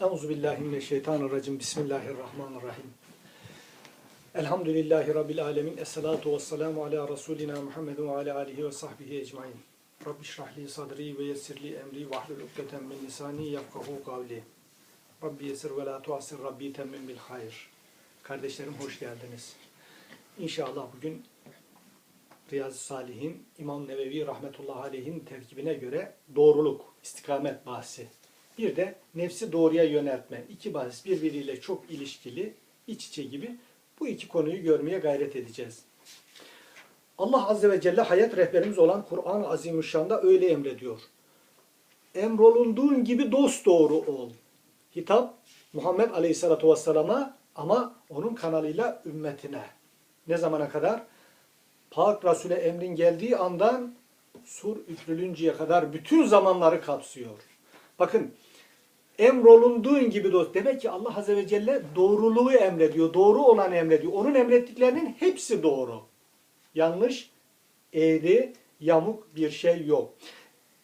Euzu billahi mineşşeytanirracim. Bismillahirrahmanirrahim. Elhamdülillahi rabbil alamin. Essalatu vesselamu ala rasulina Muhammedin ve ala alihi ve sahbihi ecmaîn. Rabbi şrah li sadri ve yessir li emri ve hlul ukdeten min lisani yefkahu kavli. Rabbi yessir ve la tuassir Rabbi temmim bil hayr. Kardeşlerim hoş geldiniz. İnşallah bugün Riyazu Salihin İmam Nevevi rahmetullahi aleyhin terkibine göre doğruluk, istikamet bahsi. Bir de nefsi doğruya yöneltme. İki bahis birbiriyle çok ilişkili, iç içe gibi bu iki konuyu görmeye gayret edeceğiz. Allah Azze ve Celle hayat rehberimiz olan Kur'an-ı Azimüşşan'da öyle emrediyor. Emrolunduğun gibi dost doğru ol. Hitap Muhammed Aleyhisselatü Vesselam'a ama onun kanalıyla ümmetine. Ne zamana kadar? Pak Resul'e emrin geldiği andan sur üfrülünceye kadar bütün zamanları kapsıyor. Bakın emrolunduğun gibi dost. Demek ki Allah Azze ve Celle doğruluğu emrediyor. Doğru olan emrediyor. Onun emrettiklerinin hepsi doğru. Yanlış, eğri, yamuk bir şey yok.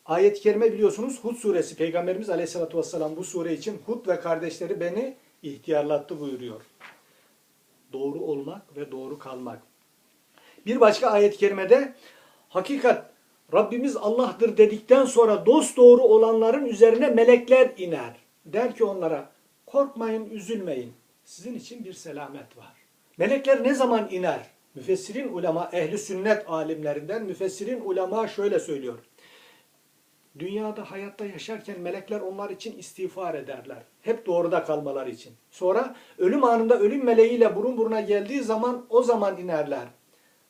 Ayet-i kerime biliyorsunuz Hud suresi. Peygamberimiz Aleyhisselatü vesselam bu sure için Hud ve kardeşleri beni ihtiyarlattı buyuruyor. Doğru olmak ve doğru kalmak. Bir başka ayet-i kerimede hakikat Rabbimiz Allah'tır dedikten sonra dost doğru olanların üzerine melekler iner. Der ki onlara korkmayın, üzülmeyin. Sizin için bir selamet var. Melekler ne zaman iner? Müfessirin ulema, ehli sünnet alimlerinden müfessirin ulema şöyle söylüyor. Dünyada hayatta yaşarken melekler onlar için istiğfar ederler. Hep doğruda kalmalar için. Sonra ölüm anında ölüm meleğiyle burun buruna geldiği zaman o zaman inerler.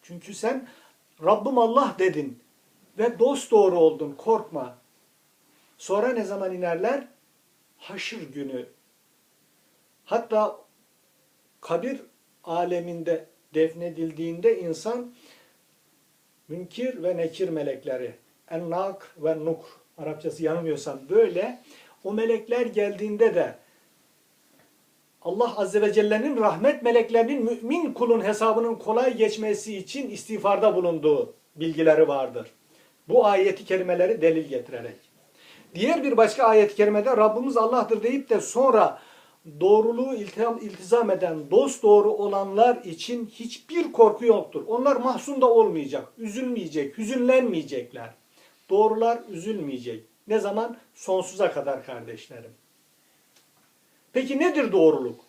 Çünkü sen Rabbim Allah dedin ve dost doğru oldun korkma. Sonra ne zaman inerler? Haşır günü. Hatta kabir aleminde defnedildiğinde insan münkir ve nekir melekleri ennak ve nuk Arapçası yanılmıyorsam böyle o melekler geldiğinde de Allah Azze ve Celle'nin rahmet meleklerinin mümin kulun hesabının kolay geçmesi için istiğfarda bulunduğu bilgileri vardır. Bu ayeti kerimeleri delil getirerek. Diğer bir başka ayet-i kerimede Rabbimiz Allah'tır deyip de sonra doğruluğu iltizam, eden, dost doğru olanlar için hiçbir korku yoktur. Onlar mahzun da olmayacak, üzülmeyecek, hüzünlenmeyecekler. Doğrular üzülmeyecek. Ne zaman? Sonsuza kadar kardeşlerim. Peki nedir doğruluk?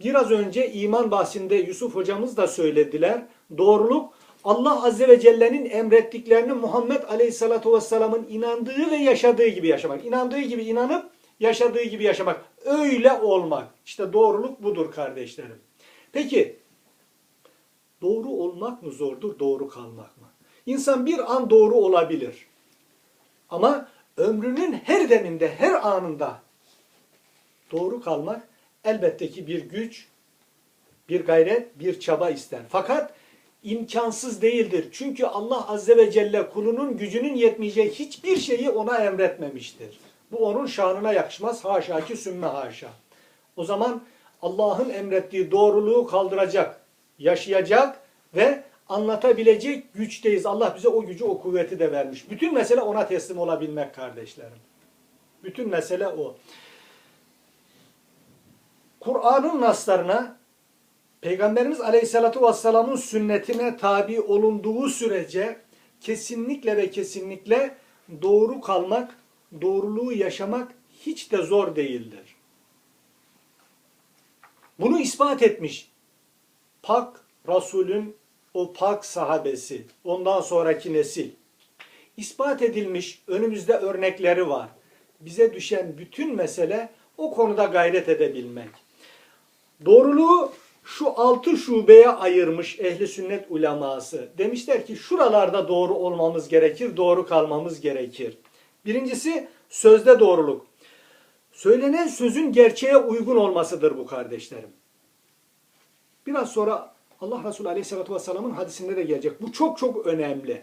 Biraz önce iman bahsinde Yusuf hocamız da söylediler. Doğruluk Allah Azze ve Celle'nin emrettiklerini Muhammed Aleyhisselatü Vesselam'ın inandığı ve yaşadığı gibi yaşamak. İnandığı gibi inanıp yaşadığı gibi yaşamak. Öyle olmak. İşte doğruluk budur kardeşlerim. Peki doğru olmak mı zordur, doğru kalmak mı? İnsan bir an doğru olabilir. Ama ömrünün her deminde, her anında doğru kalmak elbette ki bir güç, bir gayret, bir çaba ister. Fakat imkansız değildir. Çünkü Allah Azze ve Celle kulunun gücünün yetmeyeceği hiçbir şeyi ona emretmemiştir. Bu onun şanına yakışmaz. Haşa ki sümme haşa. O zaman Allah'ın emrettiği doğruluğu kaldıracak, yaşayacak ve anlatabilecek güçteyiz. Allah bize o gücü, o kuvveti de vermiş. Bütün mesele ona teslim olabilmek kardeşlerim. Bütün mesele o. Kur'an'ın naslarına Peygamberimiz Aleyhisselatü Vesselam'ın sünnetine tabi olunduğu sürece kesinlikle ve kesinlikle doğru kalmak, doğruluğu yaşamak hiç de zor değildir. Bunu ispat etmiş Pak Resul'ün o pak sahabesi, ondan sonraki nesil. İspat edilmiş önümüzde örnekleri var. Bize düşen bütün mesele o konuda gayret edebilmek. Doğruluğu şu altı şubeye ayırmış ehli sünnet uleması. Demişler ki şuralarda doğru olmamız gerekir, doğru kalmamız gerekir. Birincisi sözde doğruluk. Söylenen sözün gerçeğe uygun olmasıdır bu kardeşlerim. Biraz sonra Allah Resulü Aleyhisselatü Vesselam'ın hadisinde de gelecek. Bu çok çok önemli.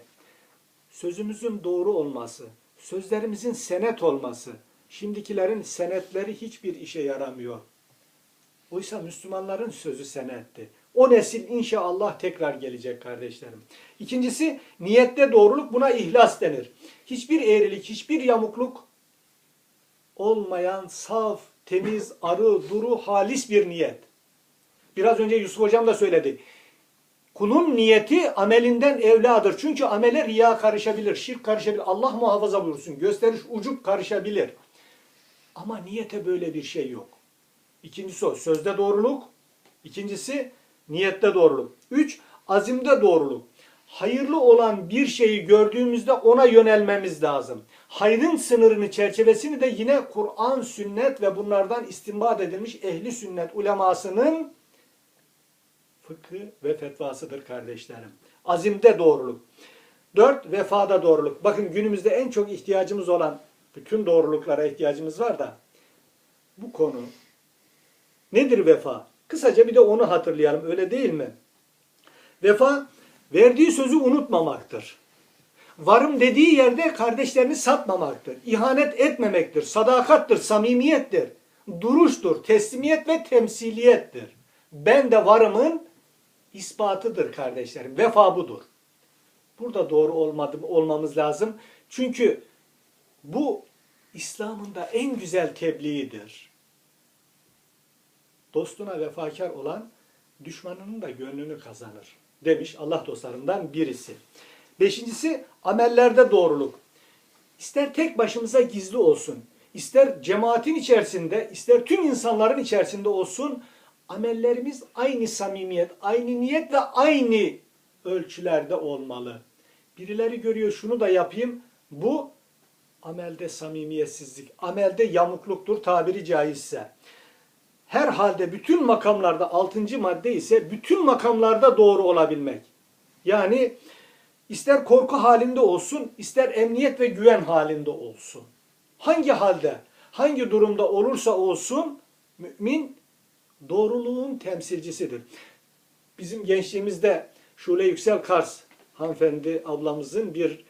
Sözümüzün doğru olması, sözlerimizin senet olması. Şimdikilerin senetleri hiçbir işe yaramıyor. Oysa Müslümanların sözü senetti. O nesil inşallah tekrar gelecek kardeşlerim. İkincisi niyette doğruluk buna ihlas denir. Hiçbir eğrilik, hiçbir yamukluk olmayan saf, temiz, arı, duru, halis bir niyet. Biraz önce Yusuf Hocam da söyledi. Kulun niyeti amelinden evladır. Çünkü amele riya karışabilir, şirk karışabilir. Allah muhafaza buyursun. Gösteriş ucup karışabilir. Ama niyete böyle bir şey yok. İkincisi o sözde doğruluk. İkincisi niyette doğruluk. Üç azimde doğruluk. Hayırlı olan bir şeyi gördüğümüzde ona yönelmemiz lazım. Hayrın sınırını çerçevesini de yine Kur'an, sünnet ve bunlardan istinbat edilmiş ehli sünnet ulemasının fıkhı ve fetvasıdır kardeşlerim. Azimde doğruluk. Dört, vefada doğruluk. Bakın günümüzde en çok ihtiyacımız olan bütün doğruluklara ihtiyacımız var da bu konu nedir vefa? Kısaca bir de onu hatırlayalım öyle değil mi? Vefa verdiği sözü unutmamaktır. Varım dediği yerde kardeşlerini satmamaktır. İhanet etmemektir. Sadakattır, samimiyettir. Duruştur, teslimiyet ve temsiliyettir. Ben de varımın ispatıdır kardeşlerim. Vefa budur. Burada doğru olmadı, olmamız lazım. Çünkü bu İslam'ın da en güzel tebliğidir. Dostuna vefakar olan düşmanının da gönlünü kazanır demiş Allah dostlarından birisi. Beşincisi amellerde doğruluk. İster tek başımıza gizli olsun, ister cemaatin içerisinde, ister tüm insanların içerisinde olsun amellerimiz aynı samimiyet, aynı niyet ve aynı ölçülerde olmalı. Birileri görüyor şunu da yapayım. Bu amelde samimiyetsizlik, amelde yamukluktur tabiri caizse. Her halde bütün makamlarda altıncı madde ise bütün makamlarda doğru olabilmek. Yani ister korku halinde olsun, ister emniyet ve güven halinde olsun. Hangi halde, hangi durumda olursa olsun mümin doğruluğun temsilcisidir. Bizim gençliğimizde Şule Yüksel Kars hanımefendi ablamızın bir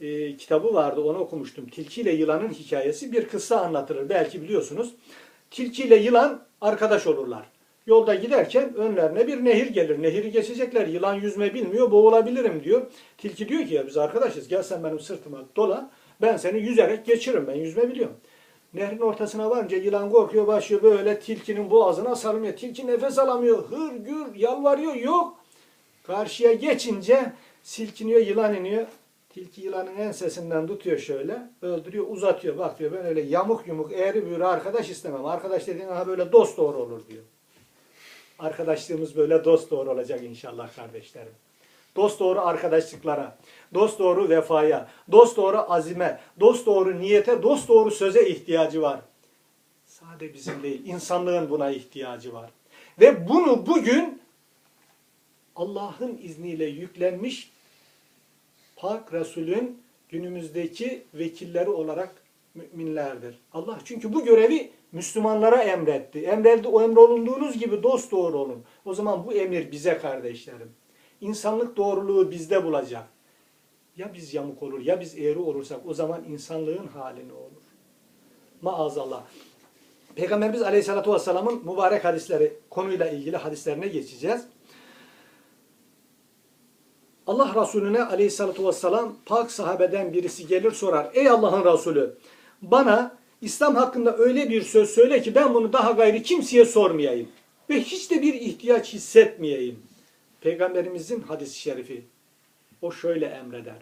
e, kitabı vardı onu okumuştum. Tilki ile yılanın hikayesi bir kıssa anlatılır. Belki biliyorsunuz. Tilki ile yılan arkadaş olurlar. Yolda giderken önlerine bir nehir gelir. Nehiri geçecekler. Yılan yüzme bilmiyor. Boğulabilirim diyor. Tilki diyor ki ya biz arkadaşız. Gel sen benim sırtıma dolan. Ben seni yüzerek geçiririm. Ben yüzme biliyorum. Nehrin ortasına varınca yılan korkuyor başlıyor böyle tilkinin boğazına sarılmıyor. Tilki nefes alamıyor. Hır gür yalvarıyor. Yok. Karşıya geçince silkiniyor yılan iniyor. Tilki yılanın ensesinden tutuyor şöyle. Öldürüyor uzatıyor. Bak diyor ben öyle yamuk yumuk eğri büğrü arkadaş istemem. Arkadaş dediğin aha böyle dost doğru olur diyor. Arkadaşlığımız böyle dost doğru olacak inşallah kardeşlerim. Dost doğru arkadaşlıklara, dost doğru vefaya, dost doğru azime, dost doğru niyete, dost doğru söze ihtiyacı var. Sade bizim değil, insanlığın buna ihtiyacı var. Ve bunu bugün Allah'ın izniyle yüklenmiş Pak Resul'ün günümüzdeki vekilleri olarak müminlerdir. Allah çünkü bu görevi Müslümanlara emretti. Emredi, o emrolunduğunuz gibi dost doğru olun. O zaman bu emir bize kardeşlerim. İnsanlık doğruluğu bizde bulacak. Ya biz yamuk olur ya biz eğri olursak o zaman insanlığın halini olur. Maazallah. Peygamberimiz Aleyhisselatü Vesselam'ın mübarek hadisleri konuyla ilgili hadislerine geçeceğiz. Allah Resulüne aleyhissalatü vesselam pak sahabeden birisi gelir sorar. Ey Allah'ın Resulü bana İslam hakkında öyle bir söz söyle ki ben bunu daha gayri kimseye sormayayım. Ve hiç de bir ihtiyaç hissetmeyeyim. Peygamberimizin hadis-i şerifi. O şöyle emreder.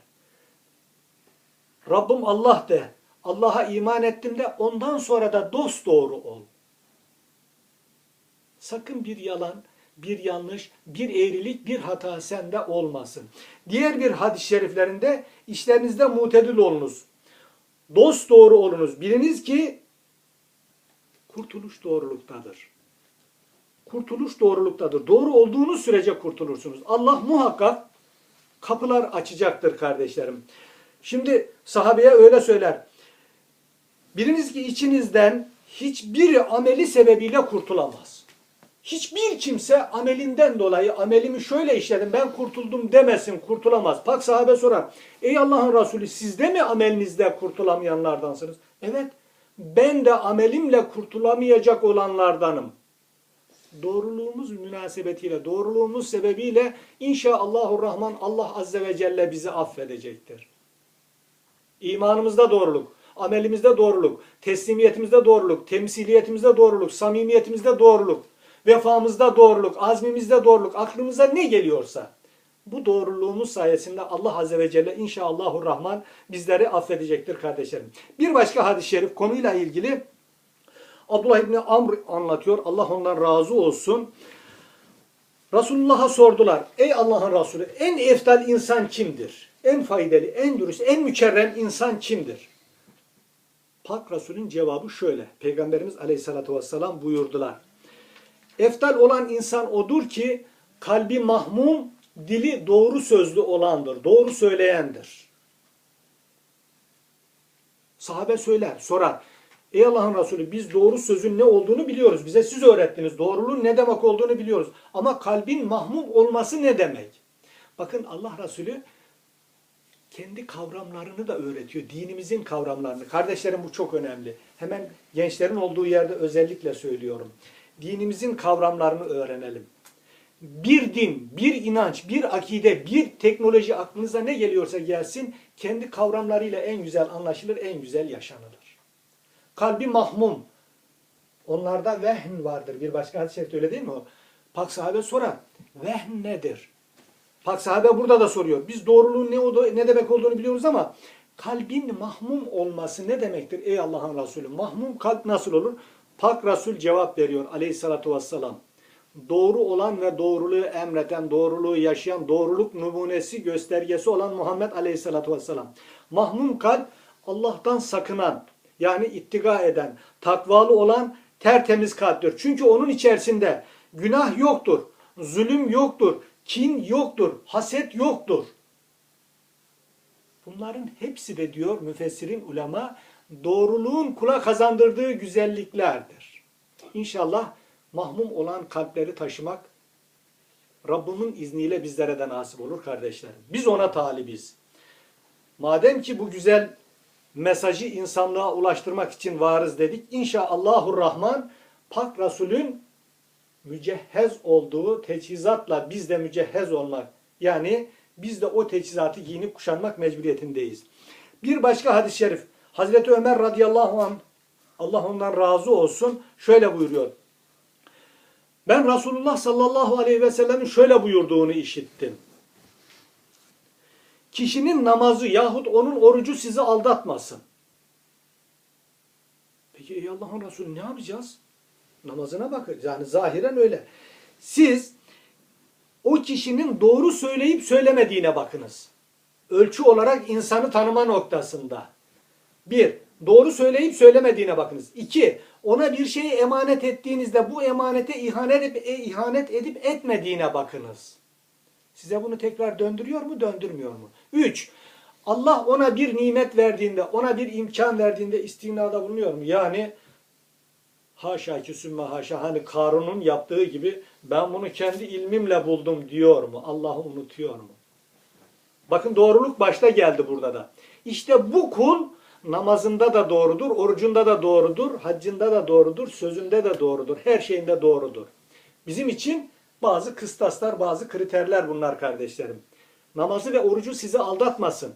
Rabbim Allah de. Allah'a iman ettim de ondan sonra da dost doğru ol. Sakın bir yalan, bir yanlış, bir eğrilik, bir hata sende olmasın. Diğer bir hadis-i şeriflerinde işlerinizde mutedil olunuz. Dost doğru olunuz. Biliniz ki kurtuluş doğruluktadır. Kurtuluş doğruluktadır. Doğru olduğunuz sürece kurtulursunuz. Allah muhakkak kapılar açacaktır kardeşlerim. Şimdi sahabeye öyle söyler. Biliniz ki içinizden hiçbir ameli sebebiyle kurtulamaz. Hiçbir kimse amelinden dolayı amelimi şöyle işledim ben kurtuldum demesin kurtulamaz. Pak sahabe sorar. Ey Allah'ın Resulü siz de mi amelinizde kurtulamayanlardansınız? Evet ben de amelimle kurtulamayacak olanlardanım. Doğruluğumuz münasebetiyle, doğruluğumuz sebebiyle inşallahü rahman Allah azze ve celle bizi affedecektir. İmanımızda doğruluk. amelimizde doğruluk, teslimiyetimizde doğruluk, temsiliyetimizde doğruluk, samimiyetimizde doğruluk, vefamızda doğruluk, azmimizde doğruluk, aklımıza ne geliyorsa bu doğruluğumuz sayesinde Allah Azze ve Celle inşallahü rahman bizleri affedecektir kardeşlerim. Bir başka hadis-i şerif konuyla ilgili Abdullah İbni Amr anlatıyor. Allah ondan razı olsun. Resulullah'a sordular. Ey Allah'ın Resulü en eftal insan kimdir? En faydalı, en dürüst, en mükerrem insan kimdir? Pak Resul'ün cevabı şöyle. Peygamberimiz Aleyhisselatü vesselam buyurdular. Eftal olan insan odur ki kalbi mahmum, dili doğru sözlü olandır. Doğru söyleyendir. Sahabe söyler, sorar. Ey Allah'ın Resulü biz doğru sözün ne olduğunu biliyoruz. Bize siz öğrettiniz. Doğruluğun ne demek olduğunu biliyoruz. Ama kalbin mahmum olması ne demek? Bakın Allah Resulü kendi kavramlarını da öğretiyor. Dinimizin kavramlarını. Kardeşlerim bu çok önemli. Hemen gençlerin olduğu yerde özellikle söylüyorum. Dinimizin kavramlarını öğrenelim. Bir din, bir inanç, bir akide, bir teknoloji aklınıza ne geliyorsa gelsin kendi kavramlarıyla en güzel anlaşılır, en güzel yaşanılır. Kalbi mahmum. Onlarda vehn vardır. Bir başka hadis-i şerifte öyle değil mi o? Pak sahabe sorar. Vehn nedir? Pak sahabe burada da soruyor. Biz doğruluğun ne, ne demek olduğunu biliyoruz ama kalbin mahmum olması ne demektir ey Allah'ın Resulü? Mahmum kalp nasıl olur? Pak Resul cevap veriyor aleyhissalatu vesselam. Doğru olan ve doğruluğu emreten, doğruluğu yaşayan, doğruluk numunesi, göstergesi olan Muhammed aleyhissalatu vesselam. Mahmum kalp Allah'tan sakınan, yani ittiga eden, takvalı olan tertemiz kalptir. Çünkü onun içerisinde günah yoktur, zulüm yoktur, kin yoktur, haset yoktur. Bunların hepsi de diyor müfessirin ulema doğruluğun kula kazandırdığı güzelliklerdir. İnşallah mahmum olan kalpleri taşımak Rabbimin izniyle bizlere de nasip olur kardeşlerim. Biz ona talibiz. Madem ki bu güzel mesajı insanlığa ulaştırmak için varız dedik. İnşallahur Rahman Pak Resul'ün mücehhez olduğu teçhizatla biz de mücehhez olmak. Yani biz de o teçhizatı giyinip kuşanmak mecburiyetindeyiz. Bir başka hadis-i şerif. Hazreti Ömer radıyallahu anh Allah ondan razı olsun şöyle buyuruyor. Ben Resulullah sallallahu aleyhi ve sellemin şöyle buyurduğunu işittim. Kişinin namazı yahut onun orucu sizi aldatmasın. Peki ey Allah'ın Resulü ne yapacağız? Namazına bakın. Yani zahiren öyle. Siz o kişinin doğru söyleyip söylemediğine bakınız. Ölçü olarak insanı tanıma noktasında. Bir, doğru söyleyip söylemediğine bakınız. İki, ona bir şeyi emanet ettiğinizde bu emanete ihanet edip, e, ihanet edip etmediğine bakınız. Size bunu tekrar döndürüyor mu, döndürmüyor mu? Üç, Allah ona bir nimet verdiğinde, ona bir imkan verdiğinde istinada bulunuyor mu? Yani haşa ki sümme haşa hani Karun'un yaptığı gibi ben bunu kendi ilmimle buldum diyor mu? Allah'ı unutuyor mu? Bakın doğruluk başta geldi burada da. İşte bu kul namazında da doğrudur, orucunda da doğrudur, haccında da doğrudur, sözünde de doğrudur, her şeyinde doğrudur. Bizim için bazı kıstaslar, bazı kriterler bunlar kardeşlerim. Namazı ve orucu sizi aldatmasın.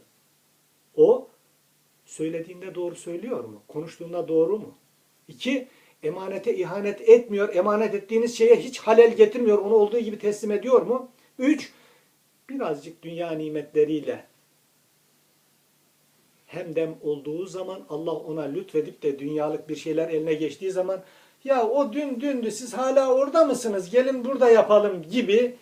O söylediğinde doğru söylüyor mu? Konuştuğunda doğru mu? İki, emanete ihanet etmiyor. Emanet ettiğiniz şeye hiç halel getirmiyor. Onu olduğu gibi teslim ediyor mu? Üç, birazcık dünya nimetleriyle hemdem olduğu zaman Allah ona lütfedip de dünyalık bir şeyler eline geçtiği zaman ya o dün dündü siz hala orada mısınız gelin burada yapalım gibi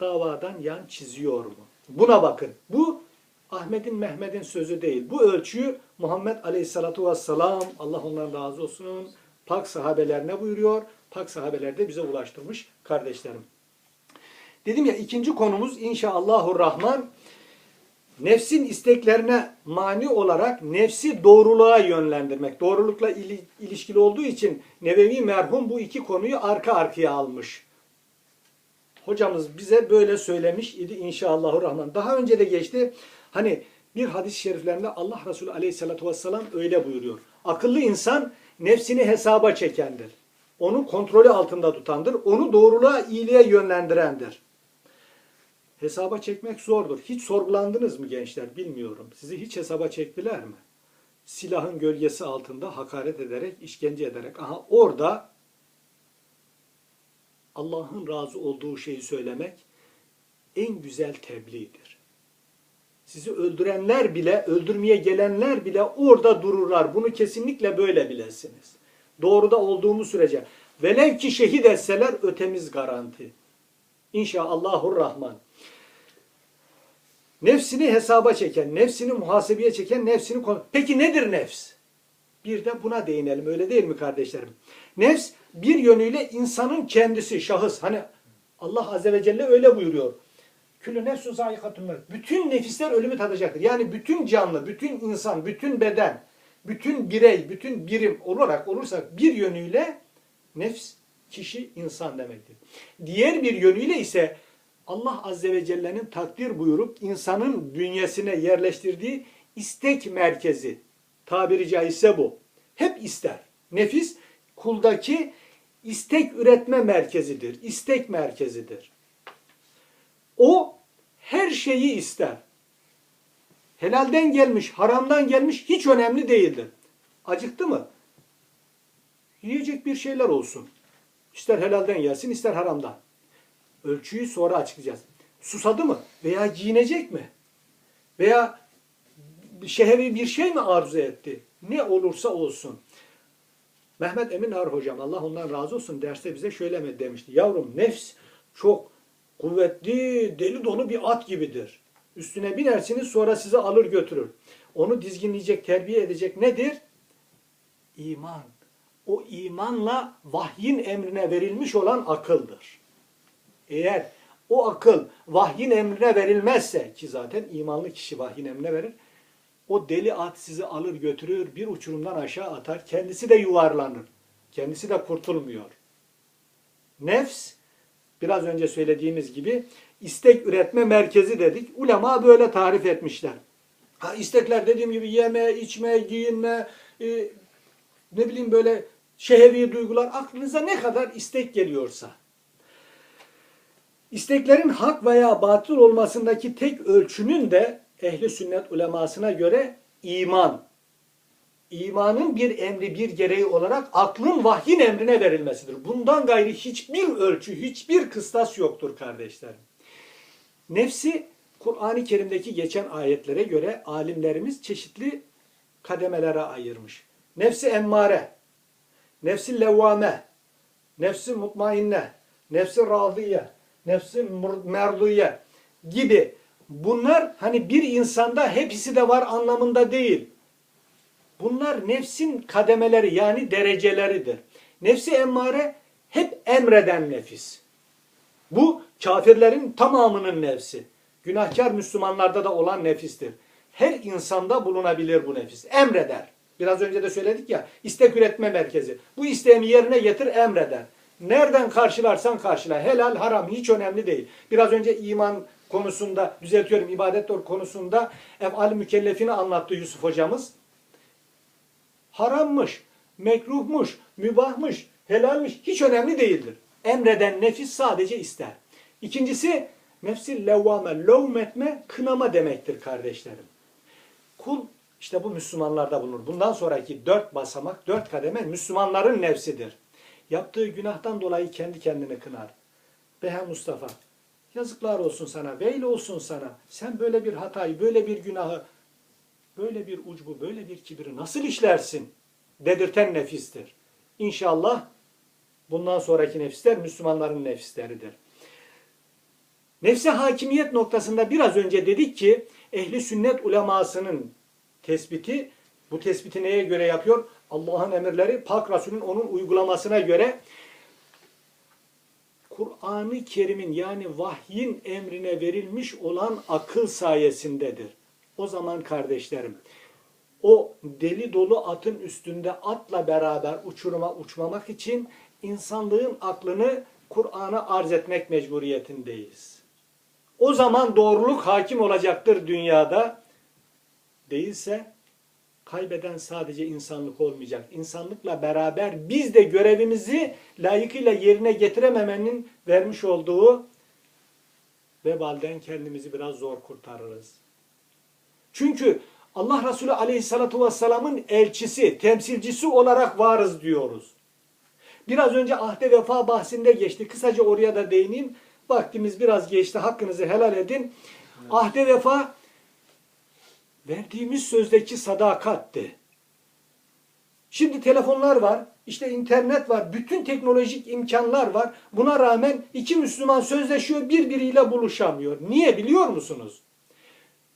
davadan yan çiziyor mu? Buna bakın. Bu Ahmet'in Mehmet'in sözü değil. Bu ölçüyü Muhammed Aleyhisselatu Vesselam Allah ondan razı olsun pak sahabelerine buyuruyor. Pak sahabeler de bize ulaştırmış kardeşlerim. Dedim ya ikinci konumuz inşallahü rahman nefsin isteklerine mani olarak nefsi doğruluğa yönlendirmek. Doğrulukla ili- ilişkili olduğu için Nevevi merhum bu iki konuyu arka arkaya almış. Hocamız bize böyle söylemiş idi inşallahü rahman. Daha önce de geçti. Hani bir hadis-i şeriflerinde Allah Resulü aleyhissalatü vesselam öyle buyuruyor. Akıllı insan nefsini hesaba çekendir. Onu kontrolü altında tutandır. Onu doğruluğa, iyiliğe yönlendirendir. Hesaba çekmek zordur. Hiç sorgulandınız mı gençler bilmiyorum. Sizi hiç hesaba çektiler mi? silahın gölgesi altında hakaret ederek, işkence ederek. Aha orada Allah'ın razı olduğu şeyi söylemek en güzel tebliğdir. Sizi öldürenler bile, öldürmeye gelenler bile orada dururlar. Bunu kesinlikle böyle bilesiniz. Doğruda olduğumuz sürece. Velev ki şehit etseler ötemiz garanti. İnşallahur Rahman. Nefsini hesaba çeken, nefsini muhasebeye çeken, nefsini kon- Peki nedir nefs? Bir de buna değinelim. Öyle değil mi kardeşlerim? Nefs bir yönüyle insanın kendisi, şahıs. Hani Allah Azze ve Celle öyle buyuruyor. Külü nefsün zayikatun. Bütün nefisler ölümü tadacaktır. Yani bütün canlı, bütün insan, bütün beden, bütün birey, bütün birim olarak olursak bir yönüyle nefs kişi insan demektir. Diğer bir yönüyle ise Allah Azze ve Celle'nin takdir buyurup insanın bünyesine yerleştirdiği istek merkezi. Tabiri caizse bu. Hep ister. Nefis kuldaki istek üretme merkezidir. İstek merkezidir. O her şeyi ister. Helalden gelmiş, haramdan gelmiş hiç önemli değildir. Acıktı mı? Yiyecek bir şeyler olsun. İster helalden gelsin, ister haramdan. Ölçüyü sonra açıklayacağız. Susadı mı? Veya giyinecek mi? Veya şehri bir şey mi arzu etti? Ne olursa olsun. Mehmet Emin Ar hocam Allah ondan razı olsun derste bize şöyle mi demişti. Yavrum nefs çok kuvvetli, deli dolu bir at gibidir. Üstüne binersiniz sonra sizi alır götürür. Onu dizginleyecek, terbiye edecek nedir? İman. O imanla vahyin emrine verilmiş olan akıldır. Eğer o akıl vahyin emrine verilmezse ki zaten imanlı kişi vahyin emrine verir. O deli at sizi alır götürür, bir uçurumdan aşağı atar. Kendisi de yuvarlanır. Kendisi de kurtulmuyor. Nefs, biraz önce söylediğimiz gibi istek üretme merkezi dedik. Ulema böyle tarif etmişler. Ha, istekler dediğim gibi yeme, içme, giyinme, e, ne bileyim böyle şehevi duygular aklınıza ne kadar istek geliyorsa. İsteklerin hak veya batıl olmasındaki tek ölçünün de ehli sünnet ulemasına göre iman. İmanın bir emri, bir gereği olarak aklın vahyin emrine verilmesidir. Bundan gayri hiçbir ölçü, hiçbir kıstas yoktur kardeşlerim. Nefsi Kur'an-ı Kerim'deki geçen ayetlere göre alimlerimiz çeşitli kademelere ayırmış. Nefsi emmare, nefsi levvame, nefsi mutmainne, nefsi radiye, nefsi merduye gibi bunlar hani bir insanda hepsi de var anlamında değil. Bunlar nefsin kademeleri yani dereceleridir. Nefsi emmare hep emreden nefis. Bu kafirlerin tamamının nefsi. Günahkar Müslümanlarda da olan nefistir. Her insanda bulunabilir bu nefis. Emreder. Biraz önce de söyledik ya istek üretme merkezi. Bu isteğimi yerine getir emreder. Nereden karşılarsan karşıla. Helal haram hiç önemli değil. Biraz önce iman konusunda düzeltiyorum ibadet konusunda efal mükellefini anlattı Yusuf hocamız. Harammış, mekruhmuş, mübahmış, helalmiş hiç önemli değildir. Emreden nefis sadece ister. İkincisi nefsi levvame, levmetme, kınama demektir kardeşlerim. Kul işte bu Müslümanlarda bulunur. Bundan sonraki dört basamak, dört kademe Müslümanların nefsidir. Yaptığı günahtan dolayı kendi kendini kınar. Beha Mustafa, yazıklar olsun sana, veil olsun sana. Sen böyle bir hatayı, böyle bir günahı, böyle bir ucbu, böyle bir kibri nasıl işlersin? Dedirten nefistir. İnşallah bundan sonraki nefisler Müslümanların nefisleridir. Nefse hakimiyet noktasında biraz önce dedik ki ehli sünnet ulemasının tespiti bu tespiti neye göre yapıyor? Allah'ın emirleri Pak Resul'ün onun uygulamasına göre Kur'an-ı Kerim'in yani vahyin emrine verilmiş olan akıl sayesindedir. O zaman kardeşlerim o deli dolu atın üstünde atla beraber uçuruma uçmamak için insanlığın aklını Kur'an'a arz etmek mecburiyetindeyiz. O zaman doğruluk hakim olacaktır dünyada. Değilse kaybeden sadece insanlık olmayacak. İnsanlıkla beraber biz de görevimizi layıkıyla yerine getirememenin vermiş olduğu vebalden kendimizi biraz zor kurtarırız. Çünkü Allah Resulü Aleyhisselatü Vesselam'ın elçisi, temsilcisi olarak varız diyoruz. Biraz önce ahde vefa bahsinde geçti. Kısaca oraya da değineyim. Vaktimiz biraz geçti. Hakkınızı helal edin. Ahde vefa verdiğimiz sözdeki sadakatti. Şimdi telefonlar var, işte internet var, bütün teknolojik imkanlar var. Buna rağmen iki Müslüman sözleşiyor, birbiriyle buluşamıyor. Niye biliyor musunuz?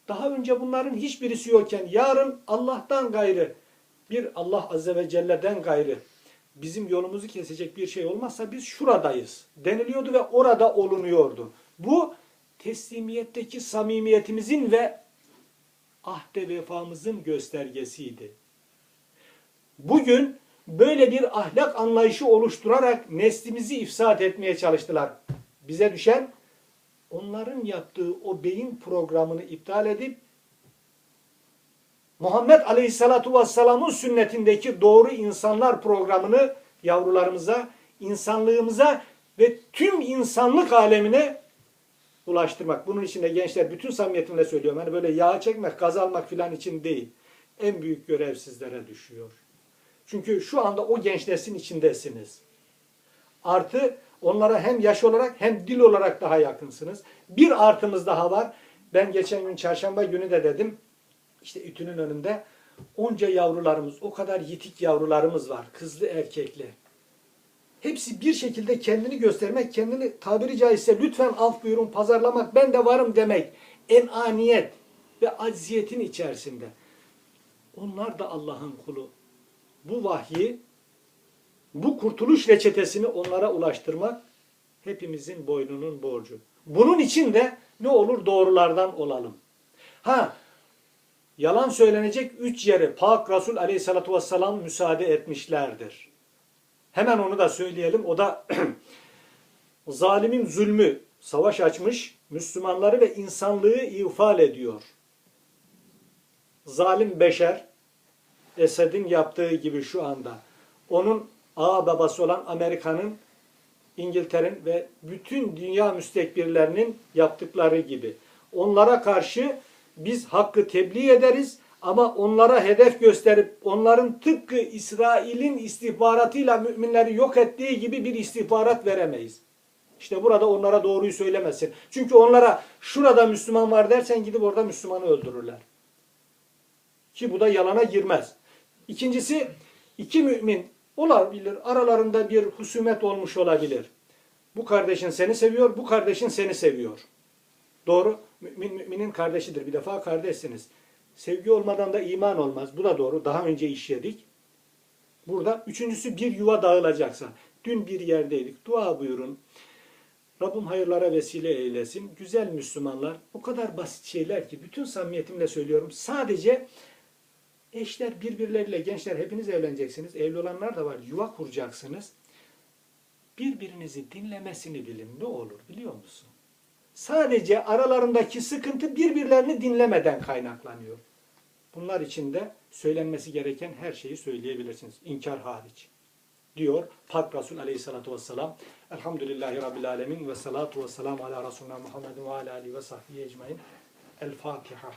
Daha önce bunların hiçbirisi yokken yarın Allah'tan gayrı, bir Allah Azze ve Celle'den gayrı bizim yolumuzu kesecek bir şey olmazsa biz şuradayız deniliyordu ve orada olunuyordu. Bu teslimiyetteki samimiyetimizin ve ahde vefamızın göstergesiydi. Bugün böyle bir ahlak anlayışı oluşturarak neslimizi ifsad etmeye çalıştılar. Bize düşen onların yaptığı o beyin programını iptal edip Muhammed Aleyhisselatu Vesselam'ın sünnetindeki doğru insanlar programını yavrularımıza, insanlığımıza ve tüm insanlık alemine ulaştırmak. Bunun için de gençler bütün samimiyetimle söylüyorum. Hani böyle yağ çekmek, gaz almak filan için değil. En büyük görev sizlere düşüyor. Çünkü şu anda o genç neslin içindesiniz. Artı onlara hem yaş olarak hem dil olarak daha yakınsınız. Bir artımız daha var. Ben geçen gün çarşamba günü de dedim. İşte ütünün önünde onca yavrularımız, o kadar yitik yavrularımız var. Kızlı erkekli. Hepsi bir şekilde kendini göstermek, kendini tabiri caizse lütfen af buyurun pazarlamak, ben de varım demek. Enaniyet ve acziyetin içerisinde. Onlar da Allah'ın kulu. Bu vahyi, bu kurtuluş reçetesini onlara ulaştırmak hepimizin boynunun borcu. Bunun için de ne olur doğrulardan olalım. Ha, yalan söylenecek üç yere Pak Resul Aleyhisselatü Vesselam müsaade etmişlerdir. Hemen onu da söyleyelim. O da zalimin zulmü savaş açmış, Müslümanları ve insanlığı ifal ediyor. Zalim beşer, Esed'in yaptığı gibi şu anda. Onun ağa babası olan Amerika'nın, İngiltere'nin ve bütün dünya müstekbirlerinin yaptıkları gibi. Onlara karşı biz hakkı tebliğ ederiz ama onlara hedef gösterip onların tıpkı İsrail'in istihbaratıyla müminleri yok ettiği gibi bir istihbarat veremeyiz. İşte burada onlara doğruyu söylemesin. Çünkü onlara şurada Müslüman var dersen gidip orada Müslümanı öldürürler. Ki bu da yalana girmez. İkincisi iki mümin olabilir. Aralarında bir husumet olmuş olabilir. Bu kardeşin seni seviyor, bu kardeşin seni seviyor. Doğru. Mümin müminin kardeşidir. Bir defa kardeşsiniz. Sevgi olmadan da iman olmaz. Bu da doğru. Daha önce işledik. Burada üçüncüsü bir yuva dağılacaksa. Dün bir yerdeydik. Dua buyurun. Rabbim hayırlara vesile eylesin. Güzel Müslümanlar. O kadar basit şeyler ki bütün samimiyetimle söylüyorum. Sadece eşler birbirleriyle gençler hepiniz evleneceksiniz. Evli olanlar da var. Yuva kuracaksınız. Birbirinizi dinlemesini bilin. Ne olur biliyor musun? Sadece aralarındaki sıkıntı birbirlerini dinlemeden kaynaklanıyor. Bunlar için de söylenmesi gereken her şeyi söyleyebilirsiniz. İnkar hariç. Diyor Pak Resul Aleyhisselatü Vesselam. Elhamdülillahi Rabbil Alemin ve salatu ve selamu ala Resulina Muhammedin ve ala alihi ve sahbihi ecmain. El Fatiha.